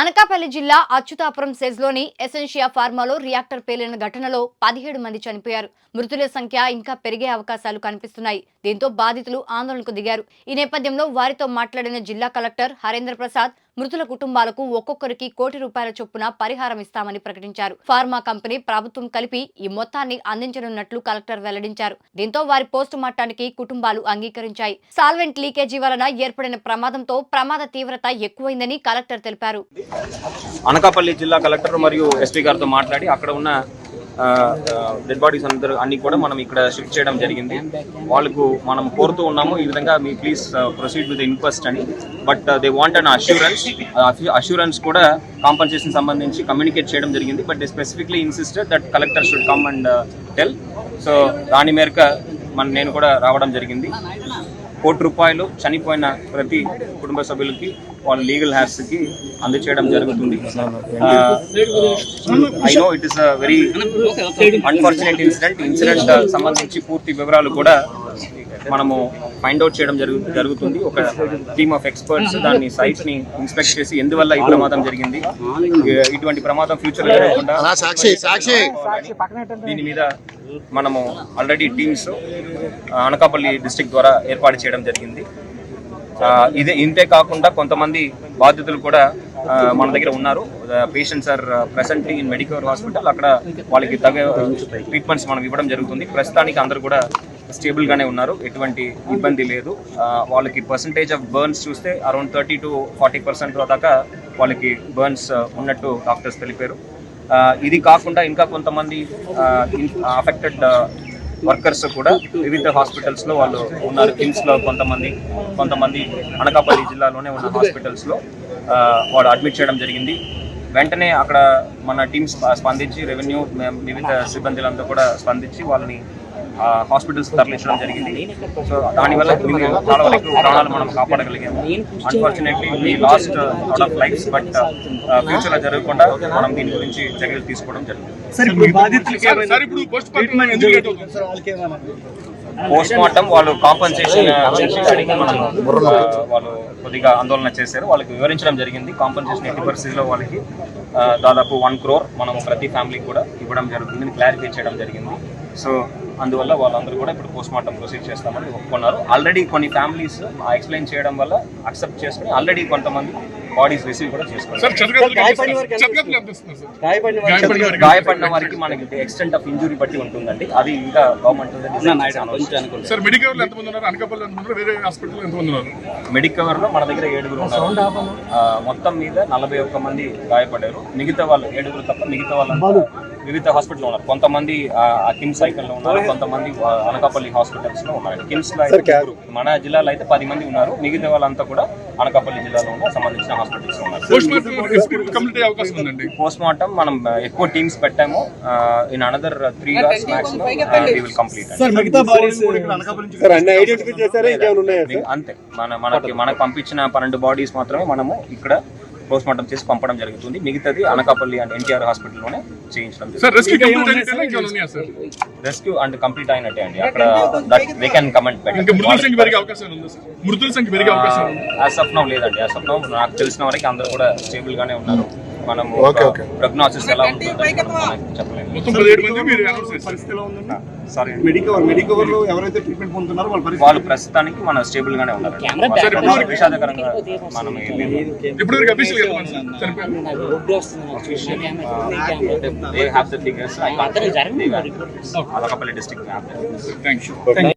అనకాపల్లి జిల్లా అచ్యుతాపురం సెజ్లోని ఎసెన్షియా ఫార్మాలో రియాక్టర్ పేలిన ఘటనలో పదిహేడు మంది చనిపోయారు. మృతుల సంఖ్య ఇంకా పెరిగే అవకాశాలు కనిపిస్తున్నాయి. దీంతో బాధితులు ఆందోళనకు దిగారు. ఈ నేపథ్యంలో వారితో మాట్లాడిన జిల్లా కలెక్టర్ హరేంద్ర ప్రసాద్ మృతుల కుటుంబాలకు ఒక్కొక్కరికి కోటి రూపాయల చొప్పున పరిహారం ఇస్తామని ప్రకటించారు. ఫార్మా కంపెనీ ప్రభుత్వం కలిపి ఈ మొత్తాన్ని అందించనున్నట్లు కలెక్టర్ వెల్లడించారు. దీంతో వారి పోస్టు మార్టానికి కుటుంబాలు అంగీకరించాయి. సాల్వెంట్ లీకేజీ వలన ఏర్పడిన ప్రమాదంతో ప్రమాద తీవ్రత ఎక్కువైందని కలెక్టర్ తెలిపారు. అనకాపల్లి జిల్లా కలెక్టర్ మరియు ఎస్పీ గారితో మాట్లాడి అక్కడ ఉన్న డెడ్ బాడీస్ అందరూ అన్ని కూడా మనం ఇక్కడ షిఫ్ట్ చేయడం జరిగింది. వాళ్ళకు మనం కోరుతూ ఉన్నాము ఈ విధంగా మీ ప్లీజ్ ప్రొసీడ్ విత్ ఇన్క్వెస్ట్ అని. But they want an assurance assurance కూడా కాంపన్సేషన్ సంబంధించి కమ్యూనికేట్ చేయడం జరిగింది. But they specifically insisted that collector should come and tell so దాని మేరకు మన నేను కూడా రావడం జరిగింది. కోటి రూపాయలు చనిపోయిన ప్రతి కుటుంబ సభ్యులకి వాళ్ళ లీగల్కి అందచేయడం జరుగుతుంది. I know it is a very unfortunate incident incident సంబంధించి పూర్తి వివరాలు కూడా మనము ఫైండ్ అవుట్ చేయడం జరుగు జరుగుతుంది. ఒక టీమ్ ఆఫ్ ఎక్స్పర్ట్స్ దాన్ని సైట్స్ని ఇన్స్పెక్ట్ చేసి ఎందువల్ల ఈ ప్రమాదం జరిగింది. ఇటువంటి ప్రమాదం ఫ్యూచర్లో జరగకుండా సాక్షి సాక్షి. దీని మీద మనము ఆల్రెడీ టీమ్స్ అనకాపల్లి డిస్ట్రిక్ట్ ద్వారా ఏర్పాటు చేయడం జరిగింది. ఇదే ఇంతే కాకుండా కొంతమంది బాధితులు కూడా మన దగ్గర ఉన్నారు. Patients are presently in medical hospital అక్కడ వాళ్ళకి తగ్గ ట్రీట్మెంట్స్ మనం ఇవ్వడం జరుగుతుంది. ప్రస్తుతానికి అందరూ కూడా స్టేబుల్గానే ఉన్నారు. ఎటువంటి ఇబ్బంది లేదు. వాళ్ళకి పర్సంటేజ్ ఆఫ్ బర్న్స్ చూస్తే around thirty to forty percent దాకా వాళ్ళకి బర్న్స్ ఉన్నట్టు డాక్టర్స్ తెలిపారు. ఇది కాకుండా ఇంకా కొంతమంది అఫెక్టెడ్ వర్కర్స్ కూడా వివిధ హాస్పిటల్స్లో వాళ్ళు ఉన్నారు. కిమ్స్లో కొంతమంది కొంతమంది అనకాపల్లి జిల్లాలోనే ఉన్న హాస్పిటల్స్లో వాడు వాళ్ళు అడ్మిట్ చేయడం జరిగింది. వెంటనే అక్కడ మన టీమ్స్ స్పందించి రెవెన్యూ వివిధ సిబ్బందులంతా కూడా స్పందించి వాళ్ళని హాస్పిటల్స్ తరలించడం జరిగింది. సో దానివల్ల చాలా వరకు ప్రాణాలు మనం కాపాడగలిగాము. అన్ఫార్చునేట్లీ ఈ lost out of lives but ఫ్యూచర్లో జరగకుండా మనం దీని గురించి చర్యలు తీసుకోవడం జరుగుతుంది. సార్ ఇప్పుడు బాధితులకి ఏమైనా సార్ ఇప్పుడు పోస్ట్ మార్టం వాళ్ళు కాంపన్సేషన్ మనం ఆ, వాళ్ళు కొద్దిగా ఆందోళన చేశారు. వాళ్ళకి వివరించడం జరిగింది. కాంపన్సేషన్ ఎట్టి పరిస్థితిలో వాళ్ళకి ఆ, దాదాపు వన్ క్రోర్ మనం ప్రతి ఫ్యామిలీకి కూడా ఇవ్వడం జరుగుతుందని క్లారిఫై చేయడం జరిగింది. సో అందువల్ల వాళ్ళందరూ కూడా ఇప్పుడు పోస్ట్ మార్టం ప్రొసీడ్ చేస్తామని ఒప్పుకున్నారు. ఆల్రెడీ కొన్ని ఫ్యామిలీస్ ఎక్స్ప్లెయిన్ చేయడం వల్ల అక్సెప్ట్ చేసుకుని ఆల్రెడీ కొంతమంది బాడీస్ రిసీవ్ కూడా చేసుకున్నారు గాయపడిన వారికి మనకి ఎక్స్టెంట్ ఆఫ్ ఇంజురీ బట్టి ఉంటుందండి. అది ఇంకా గవర్నమెంట్ మెడికవర్లో మన దగ్గర ఏడుగురు ఉన్నారు. మొత్తం మీద నలభై ఒక్క మంది గాయపడ్డారు. మిగతా వాళ్ళు ఏడుగురు తప్ప మిగతా వాళ్ళంతా వివిధ హాస్పిటల్ ఉన్నారు. కొంతమంది కిమ్స్ సైకిల్లో ఉన్నారు కొంతమంది అనకాపల్లి హాస్పిటల్స్లో ఉన్నారు. కిమ్స్ అయితే. మన జిల్లాలో అయితే పది మంది ఉన్నారు. మిగతా వాళ్ళంతా కూడా అనకాపల్లి జిల్లాలో ఉన్న సంబంధించిన హాస్పిటల్స్లో ఉన్నారు పోస్ట్ మార్టం మనం ఎక్కువ టీమ్స్ పెట్టాము. In another three hours we will complete sir మిగతా బాడీస్ సార్ అన్ని ఐడెంటిఫై చేశారా? ఇంకేమైనా ఉన్నాయా సార్? అంతే మన మనకి మనకు పంపించిన పన్నెండు బాడీస్ మాత్రమే మనము ఇక్కడ పోస్ట్ మార్టం చేసి పంపడం జరుగుతుంది. మిగతాది అనకాపల్లి అండ్ ఎన్టీఆర్ హాస్పిటల్లోనే చేయించడం సార్ రెస్క్యూ అండ్ కంప్లీట్ అయినట్టే అండి. అక్కడ దే కెన్ కమెంట్ ఇంకా మృతుల సంఖ్య పెరిగే అవకాశం ఉందా సార్? మృతుల సంఖ్య పెరిగే అవకాశం ఉంది? యాజ్ ఆఫ్ నౌ లేదండి. యాజ్ ఆఫ్ నౌ నాకు తెలిసిన వరకు అందరూ కూడా స్టేబుల్ గానే ఉన్నారు. మనము. ప్రోగ్నోసిస్ ఎలా ఉంటుందో చెప్పలేము. సారీ. మెడికవర్ మెడికవర్లో ఎవరైతే ట్రీట్మెంట్ పొందుతున్నారో వాళ్ళ పరిస్థితి వాళ్ళు ప్రస్తుతానికి మన స్టేబుల్ గానే ఉన్నారు. విషాదకరంగా మనం. ఇప్పుడు. Alakapalli district. Thank you